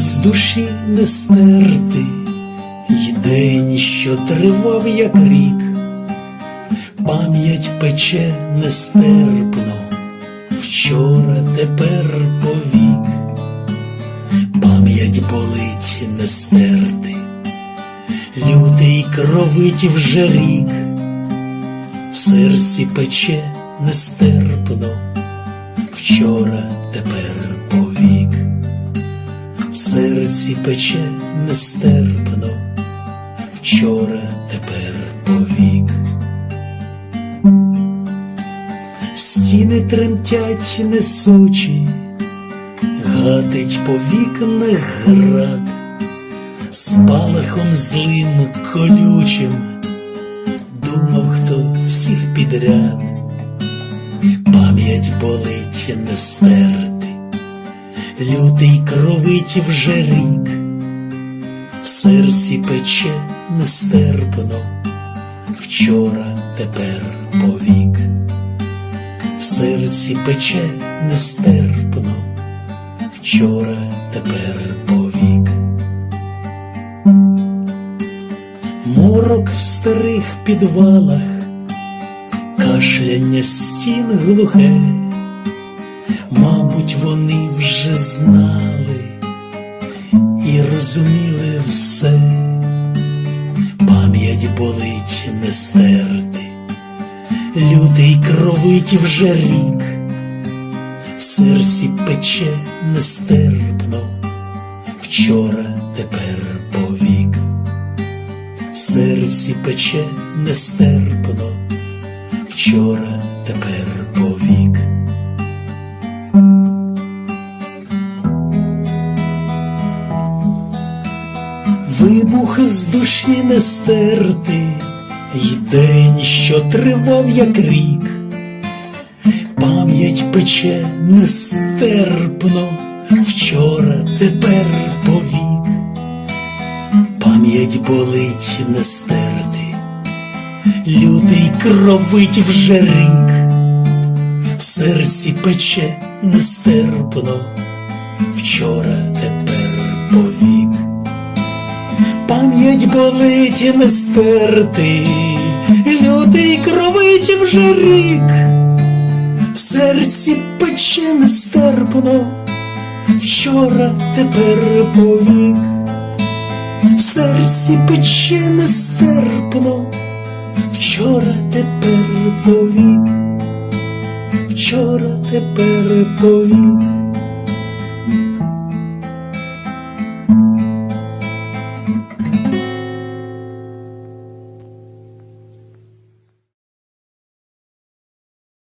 З душі не стерти, й день, що тривав, як рік, пам'ять пече нестерпно, вчора, тепер повік, пам'ять болить не стерти, лютий кровить вже рік, в серці пече нестерпно, вчора, тепер повік серці пече нестерпно, вчора, тепер повік. Стіни тремтять несучі, гатить по вікнах град, спалахом злим колючим, думав, хто всіх підряд, пам'ять болить не стерти лютий кровить вже рік, в серці пече нестерпно, вчора, тепер повік, в серці пече нестерпно, вчора, тепер повік. Морок в старих підвалах, кашляння стін глухе. Мабуть, вони вже знали і розуміли все, пам'ять болить не стерти, кровить вже рік, в серці пече нестерпно, вчора, тепер повік, в серці пече нестерпно, вчора, тепер повік. Вибух з душі не стерти, й день, що тривав, як рік, пам'ять пече нестерпно, вчора, тепер повік, пам'ять болить не стерти, лютий кровить вже рік, в серці пече нестерпно, вчора, тепер повік. Пам'ять болить не стерти, лютий кровить вже рік, в серці пече нестерпно, вчора, тепер повік, в серці пече нестерпно, вчора, тепер повік, вчора, тепер повік.